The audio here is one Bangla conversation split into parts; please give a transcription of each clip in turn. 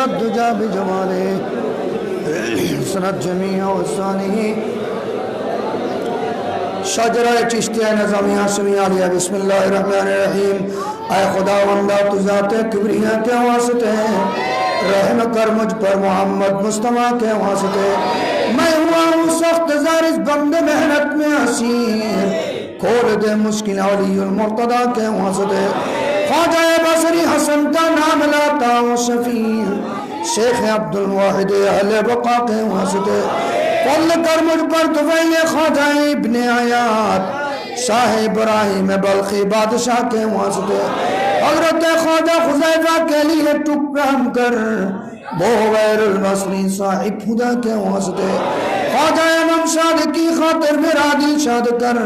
كلف الدجى بجماله سنت جميع وسانه شجرہ چشتیہ نظامیہ سمیہ علیہ۔ بسم اللہ الرحمن الرحیم۔ اے خدا وندہ، تو ذات کبریہ کے واسطے۔ رحم کر مجھ پر محمد مصطفیٰ کے واسطے۔ میں ہوا ہوں سخت زارس بند محنت میں حسین۔ کھول دے مشکل علی المرتضی کے واسطے۔ خواجہ بصری حسن کا نام لاتا ہوں، شفیع۔ شیخ عبد الواحد اہل بقا کے واسطے۔ کل کر مجھ پر طفیل خواجہ ابن آیات شاہ ابراہیم بلخی بادشاہ کے واسطے۔ حضرت خواجہ خزیفہ کے لیے ٹک ہم کر۔ وہ غیر المصری صاحب خدا کے واسطے۔ خواجہ امام شاد کی خاطر میرا دل شاد کر۔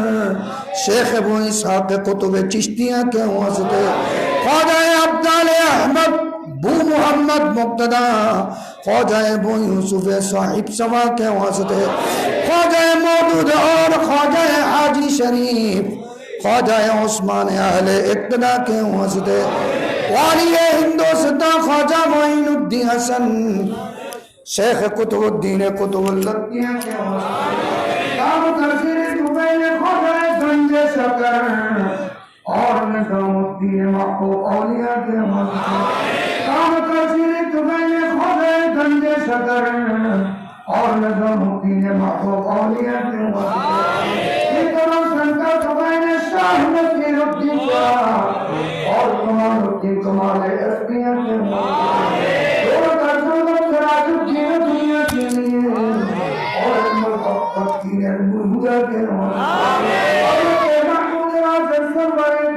شیخ ابو اسحاق قطب چشتیاں کے واسطے خواجہ عبدال احمد، بو محمد مقتدا خواجہ ابو یوسف صاحب سوا کے واسطے خواجہ مودود اور خواجہ حاجی شریف۔ خواجہ عثمان اہل اقتدا کے واسطے والی ہندوستان خواجہ معین الدین حسن۔ شیخ قطب الدین قطب اللتیاں کے کام ترسیر دبئی شکر۔ اور نظام الدین محبوب اولیاء کے واسطے کام ترسیر دبئی شکر۔ اور نظام الدین محبوب اولیاء کے یہ طرح سنکر دبئی شاہ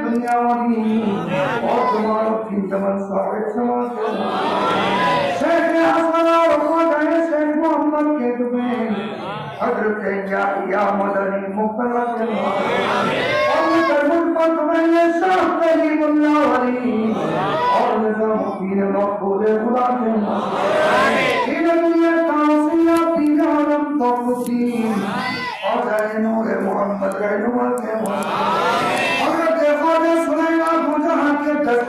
الدنيا والدين وارزقنا فيك من صالح سماك شيخنا أصلا رحمة يا شيخ محمد كتبين حضرت يا يا مدني مبلغ قومك المنفق من يشاء كريم الله ولي اور نظام دین مقبول خدا کے دین دنیا تاثیہ دین عالم تو قدیم اور نور محمد رہنما کے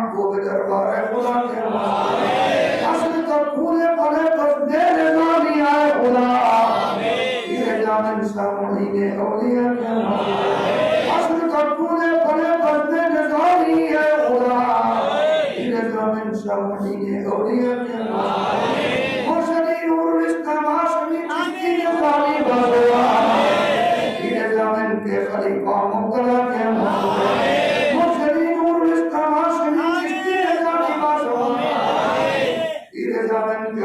قرآن کو بھی دربار خدا اصل تو پھولے پھلے بس دیرے نامی آئے خدا۔ یہ جانا نسلام علی نے اولیاء کے نامی خلیفہ مقتلع کے محبت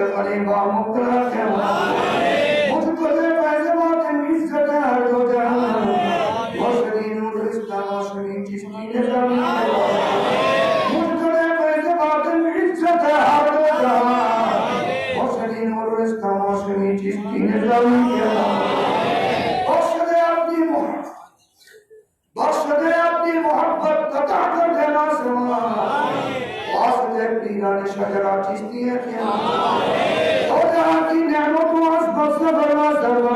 করে কর্মক্রম অস্ত্র ধরে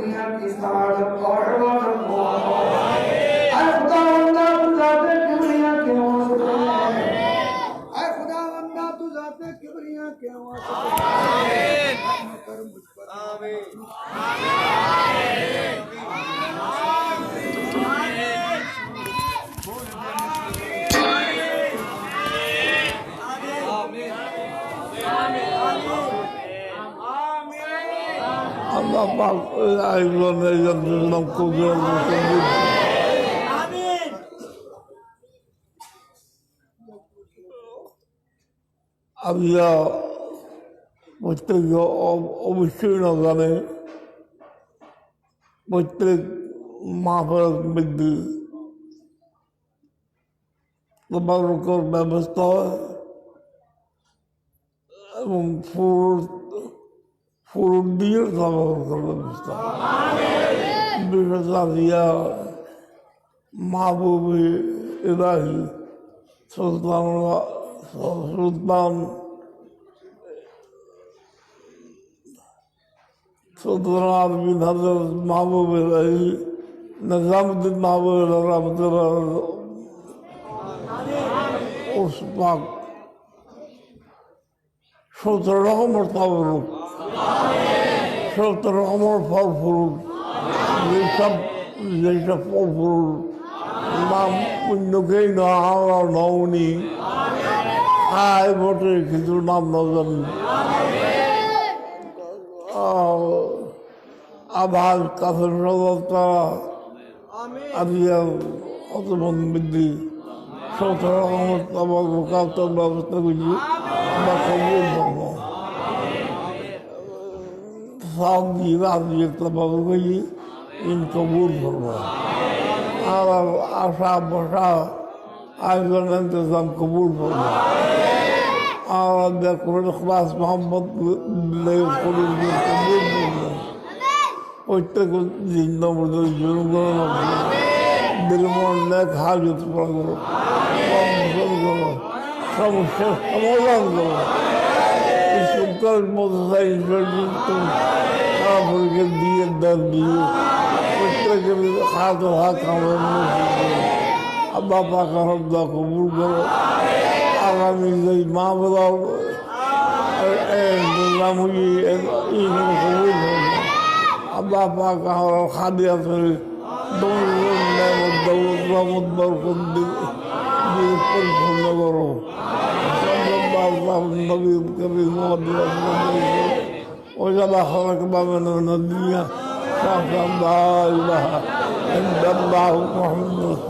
الدنيا بسارة أعوان الله خدا بندہ تو ذات کبریا بندہ تو ذات آمین۔ آمین آمین۔ আল্লাহ পাক আয়োজনের জন্য কবুল করুন। আমরা প্রত্যেক অবশ্যই না জানে প্রত্যেক মধ্যে তবারকর ব্যবস্থা হয় এবং ফুল ফুল দিয়ে ব্যবস্থা বিশেষা দিয়া মাহবুবি ইলাহি সুলতান সুলতান সুলতান হজরত মাহবুব ইলাহি নিজামুদ্দিন মাহবুব রহমতুল্লাহ সতেরো তবরক। সতেরো রকমের ফল ফুল। যেসব যেসব ফল ফুল পুণ্যকেই না আমরা নওনি আয় বটে কিন্তু নাম না জানি। আবার কাফের সদস্যরা আজকে অত বৃদ্ধি। সতেরো তবরকাত ব্যবস্থা করছি আমরা সব তবর করি ইন কবুল করব আর আশা বসা আয়োজন ইন্তজাম কবুল করব আর দেখুন খাস মোহাম্মদ কবুল করব প্রত্যেক দিন নম্বর জুলুম করে দিলমন হাজত করো। সমস্যার সমাধান করো। সুন্দর মতো সকলকে দিয়ে দান প্রত্যেকের হাত ও হাত আমার আব্বা পাকা হব্দা কবুল করো। আগামী যে মা বোধাও নামুজি এইখানে কবুল করো আব্বা পাকা হওয়ার খাদি আসলে الله عنه وجعل خلقنا من الدنيا شهدا لا اله الا الله محمد